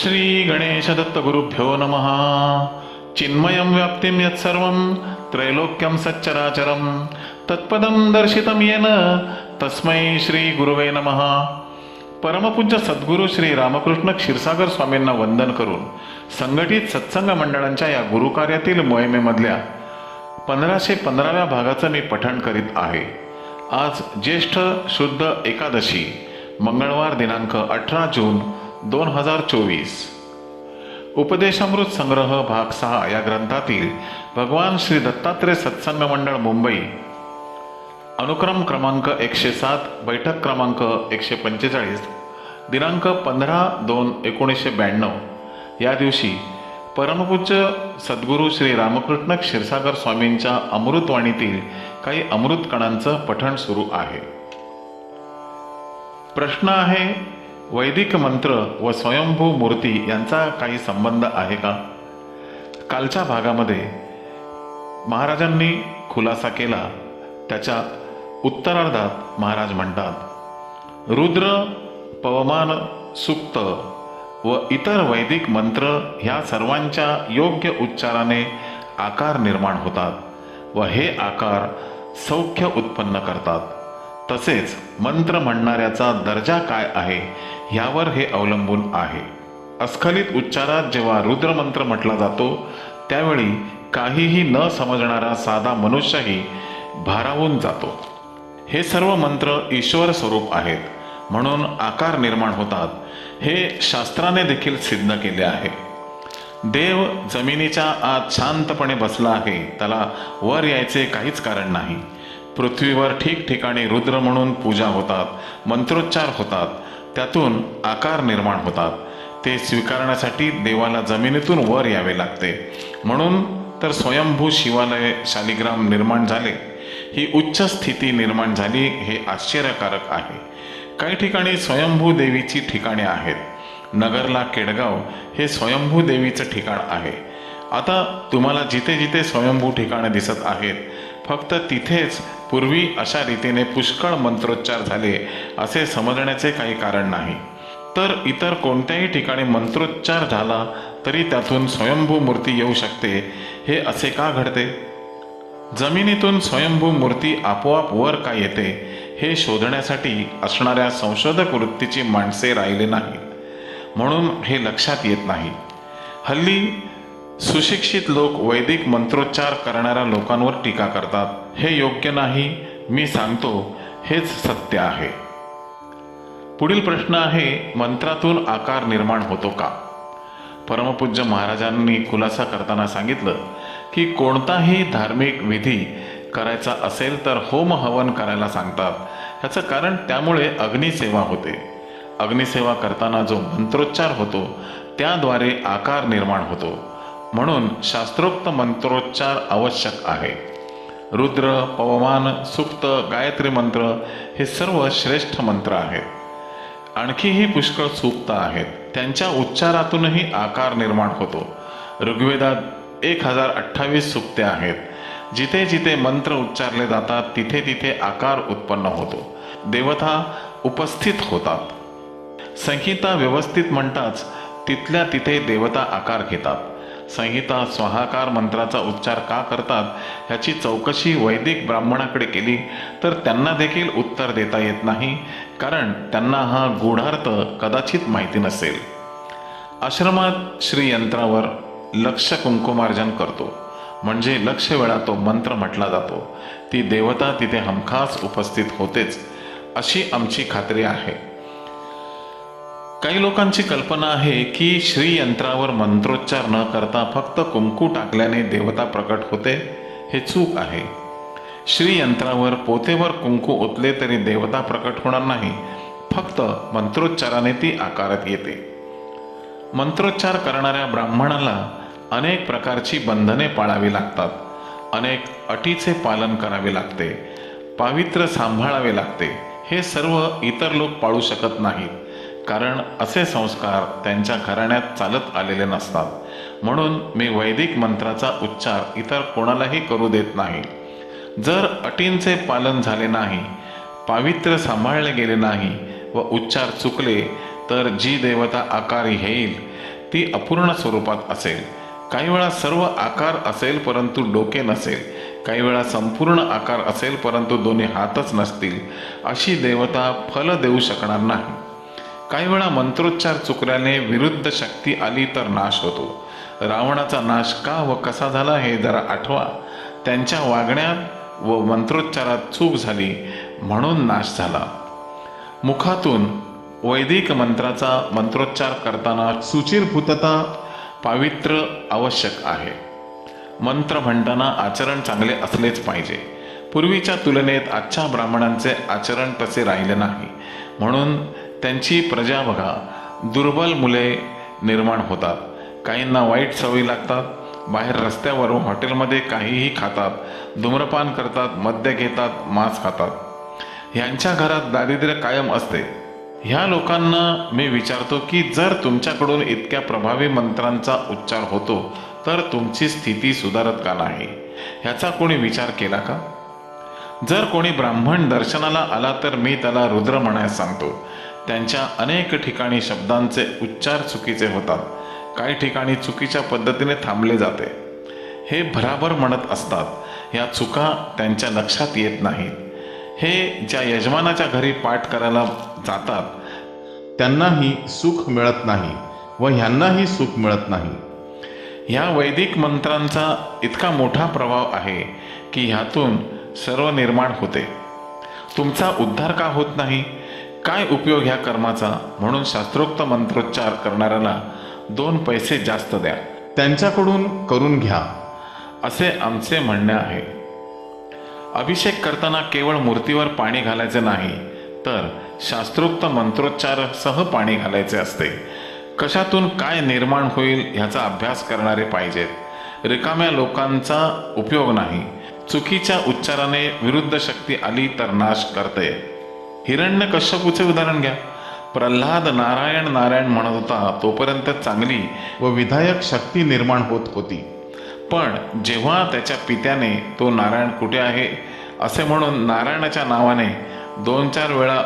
श्री गणेश दत्त गुरुभ्यो नमः। चिन्मयं व्याप्तिं यत्सर्वं त्रैलोक्यं सच्चराचरं। तत्पदं दर्शितं येन तस्मै श्री गुरुवे नमः। परमपूज्य सद्गुरू श्री रामकृष्ण क्षीरसागर स्वामींना वंदन करून संघटित सत्संग मंडळांच्या या गुरुकार्यातील मोहिमेमधल्या पंधराशे पंधराव्या भागाचं मी पठण करीत आहे. आज ज्येष्ठ शुद्ध एकादशी मंगळवार दिनांक अठरा जून दोन हजार चोवीस. उपदेशामृत संग्रह भाग सहा या ग्रंथातील भगवान श्री दत्तात्रय सत्संग मंडळ मुंबई. अनुक्रम क्रमांक एकशे सात बैठक क्रमांक एकशे पंचेचाळीस दिनांक पंधरा दोन एकोणीसशे ब्याण्णव. या दिवशी परमपूज्य सद्गुरू श्री रामकृष्ण क्षीरसागर स्वामींच्या अमृतवाणीतील काही अमृत कणांचं पठण सुरू आहे. प्रश्न आहे वैदिक मंत्र व स्वयंभू मूर्ती यांचा काही संबंध आहे का? कालच्या भागामध्ये महाराजांनी खुलासा केला. त्याच्या उत्तरार्धात महाराज म्हणतात रुद्र पवमान सुक्त व इतर वैदिक मंत्र ह्या सर्वांच्या योग्य उच्चाराने आकार निर्माण होतात व हे आकार सौख्य उत्पन्न करतात. तसेच मंत्र म्हणणाऱ्याचा दर्जा काय आहे यावर हे अवलंबून आहे. अस्खलित उच्चारात जेव्हा रुद्रमंत्र म्हटला जातो त्यावेळी काहीही न समजणारा साधा मनुष्यही भारावून जातो. हे सर्व मंत्र ईश्वर स्वरूप आहेत म्हणून आकार निर्माण होतात. हे शास्त्राने देखील सिद्ध केले आहे. देव जमिनीच्या आत शांतपणे बसला आहे त्याला वर यायचे काहीच कारण नाही. पृथ्वीवर ठिकठिकाणी रुद्र म्हणून पूजा होतात मंत्रोच्चार होतात त्यातून आकार निर्माण होतात. ते स्वीकारण्यासाठी देवाला जमिनीतून वर यावे लागते. म्हणून तर स्वयंभू शिवालय शालिग्राम निर्माण झाले. ही उच्च स्थिती निर्माण झाली हे आश्चर्यकारक आहे. काही ठिकाणी स्वयंभू देवीची ठिकाणे आहेत. नगरला केडगाव हे स्वयंभू देवीचं ठिकाण आहे. आता तुम्हाला जिथे जिथे स्वयंभू ठिकाणं दिसत आहेत फक्त तिथेच पूर्वी अशा रीतीने पुष्कळ मंत्रोच्चार झाले असे समजण्याचे काही कारण नाही. तर इतर कोणत्याही ठिकाणी मंत्रोच्चार झाला तरी त्यातून स्वयंभू मूर्ती येऊ शकते. हे असे का घडते? जमिनीतून स्वयंभू मूर्ती आपोआप वर का येते हे शोधण्यासाठी असणाऱ्या संशोधक वृत्तीची माणसे राहिले नाहीत. म्हणून हे लक्षात येत नाही. हल्ली सुशिक्षित लोक वैदिक मंत्रोच्चार करणाऱ्या लोकांवर टीका करतात. हे योग्य नाही मी सांगतो हेच सत्य आहे. पुढील प्रश्न आहे मंत्रातून आकार निर्माण होतो का? परमपूज्य महाराजांनी खुलासा करताना सांगितलं की कोणताही धार्मिक विधी करायचा असेल तर होम हवन करायला सांगतात. ह्याचं कारण त्यामुळे अग्निसेवा होते. अग्निसेवा करताना जो मंत्रोच्चार होतो त्याद्वारे आकार निर्माण होतो. म्हणून शास्त्रोक्त मंत्रोच्चार आवश्यक आहे. रुद्र पवमान सुप्त गायत्री मंत्र हे सर्व श्रेष्ठ मंत्र आहेत. आणखीही पुष्कळ सूक्त आहेत. त्यांच्या उच्चारातूनही आकार निर्माण होतो. ऋग्वेदात एक हजार अठ्ठावीस सुक्ते आहेत. जिथे जिथे मंत्र उच्चारले जातात तिथे तिथे आकार उत्पन्न होतो. देवता उपस्थित होतात. संहिता व्यवस्थित म्हणताच तिथल्या तिथे देवता आकार घेतात. संहिता स्वाहाकार मंत्राचा उच्चार का करतात ह्याची चौकशी वैदिक ब्राह्मणाकडे केली तर त्यांना देखील उत्तर देता येत नाही कारण त्यांना हा गूढार्थ कदाचित माहिती नसेल. आश्रमात श्री यंत्रावर लक्ष कुंकुमार्जन करतो म्हणजे लक्ष वेळा तो मंत्र म्हटला जातो ती देवता तिथे हमखास उपस्थित होतेच अशी आमची खात्री आहे. काही लोकांची कल्पना आहे की श्री यंत्रावर मंत्रोच्चार न करता फक्त कुंकू टाकल्याने देवता प्रकट होते हे चूक आहे. श्री यंत्रावर पोतेवर कुंकू ओतले तरी देवता प्रकट होणार नाही फक्त मंत्रोच्चाराने ती आकारात येते. मंत्रोच्चार करणाऱ्या ब्राह्मणाला अनेक प्रकारची बंधने पाळावी लागतात अनेक अटीचे पालन करावे लागते पावित्र्य सांभाळावे लागते हे सर्व इतर लोक पाळू शकत नाहीत. कारण असे संस्कार त्यांच्या घराण्यात चालत आलेले नसतात. म्हणून मी वैदिक मंत्राचा उच्चार इतर कोणालाही करू देत नाही. जर अटींचे पालन झाले नाही पावित्र्य सांभाळले गेले नाही व उच्चार चुकले तर जी देवता आकार घेईल ती अपूर्ण स्वरूपात असेल. काही वेळा सर्व आकार असेल परंतु डोके नसेल. काही वेळा संपूर्ण आकार असेल परंतु दोन्ही हातच नसतील. अशी देवता फल देऊ शकणार नाही. काही वेळा मंत्रोच्चार चुकल्याने विरुद्ध शक्ती आली तर नाश होतो. रावणाचा नाश का व कसा झाला हे जरा आठवा. त्यांच्या वागण्यात व मंत्रोच्चारात चूक झाली म्हणून नाश झाला. मुखातून वैदिक मंत्राचा मंत्रोच्चार करताना सुचिरभूतता पावित्र्य आवश्यक आहे. मंत्र म्हणताना आचरण चांगले असलेच पाहिजे. पूर्वीच्या तुलनेत आजच्या ब्राह्मणांचे आचरण तसे राहिले नाही. म्हणून त्यांची प्रजा बघा. दुर्बल मुले निर्माण होतात. काहींना वाईट सवयी लागतात. बाहेर रस्त्यावर हॉटेलमध्ये काहीही खातात. धूम्रपान करतात मद्य घेतात मांस खातात. ह्यांच्या घरात दारिद्र्य कायम असते. ह्या लोकांना मी विचारतो की जर तुमच्याकडून इतक्या प्रभावी मंत्रांचा उच्चार होतो तर तुमची स्थिती सुधारत का नाही? ह्याचा कोणी विचार केला का? जर कोणी ब्राह्मण दर्शनाला आला तर मी त्याला रुद्र म्हणायला सांगतो. त्यांच्या अनेक ठिकाणी शब्दांचे उच्चार चुकीचे होतात. काही ठिकाणी चुकीच्या पद्धतीने थांबले जाते. हे भराभर म्हणत असतात. या चुका त्यांच्या लक्षात येत नाहीत. हे ज्या यजमानाच्या घरी पाठ करायला जातात त्यांनाही सुख मिळत नाही व ह्यांनाही सुख मिळत नाही. ह्या वैदिक मंत्रांचा इतका मोठा प्रभाव आहे की ह्यातून सर्व निर्माण होते. तुमचा उद्धार का होत नाही? काय उपयोग ह्या कर्माचा? म्हणून शास्त्रोक्त मंत्रोच्चार करणाऱ्याला दोन पैसे जास्त द्या. त्यांच्याकडून करून घ्या. असे आमचे म्हणणे आहे. अभिषेक करताना केवळ मूर्तीवर पाणी घालायचे नाही तर शास्त्रोक्त मंत्रोच्चारासह पाणी घालायचे असते. कशातून काय निर्माण होईल ह्याचा अभ्यास करणारे पाहिजेत. रिकाम्या लोकांचा उपयोग नाही. चुकीच्या उच्चाराने विरुद्ध शक्ती आली तर नाश करते. हिरण्य कश्यपूचे उदाहरण घ्या. प्रल्हाद नारायण नारायण म्हणत होता तोपर्यंत चांगली व विधायक शक्ती निर्माण होत होती. पण जेव्हा त्याच्या पित्याने तो नारायण कुठे आहे? असे म्हणून नारायणाच्या नावाने दोन चार वेळा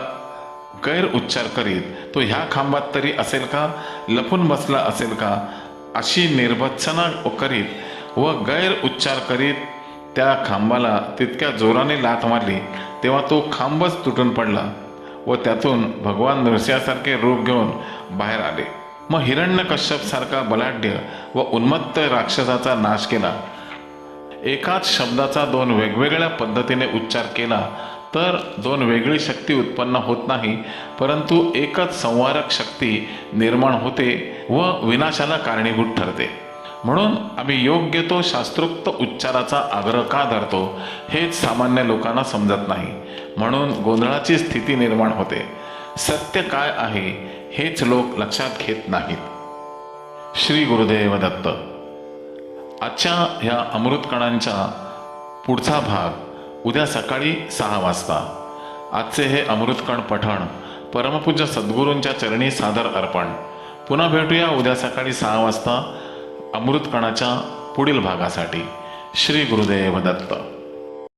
गैर उच्चार करीत तो ह्या खांबात तरी असेल का? लपून बसला असेल का? अशी निर्भत्सना करीत व गैरउच्चार करीत त्या खांबाला तितक्या जोराने लाथ मारली. तेव्हा तो खांबच तुटून पडला व त्यातून भगवान नृसिंहासारखे रूप घेऊन बाहेर आले. मग हिरण्य कश्यप सारखा बलाढ्य व उन्मत्त राक्षसाचा नाश केला. एकाच शब्दाचा दोन वेगवेगळ्या पद्धतीने उच्चार केला तर दोन वेगळी शक्ती उत्पन्न होत नाही परंतु एकच संवारक शक्ती निर्माण होते व विनाशाला कारणीभूत ठरते. म्हणून आम्ही योग्य तो शास्त्रोक्त उच्चाराचा आग्रह का धरतो हेच सामान्य लोकांना समजत नाही. म्हणून गोंधळाची स्थिती निर्माण होते. सत्य काय आहे हेच लोक लक्षात घेत नाहीत. श्री गुरुदेव दत्त. आजच्या ह्या अमृतकणांच्या पुढचा भाग उद्या सकाळी सहा वाजता. आजचे हे अमृतकण पठण परमपूज्य सद्गुरूंच्या चरणी सादर अर्पण. पुन्हा भेटूया उद्या सकाळी सहा वाजता. अमृतकणाच्या पुढील भागासाठी श्री गुरुदेव दत्त.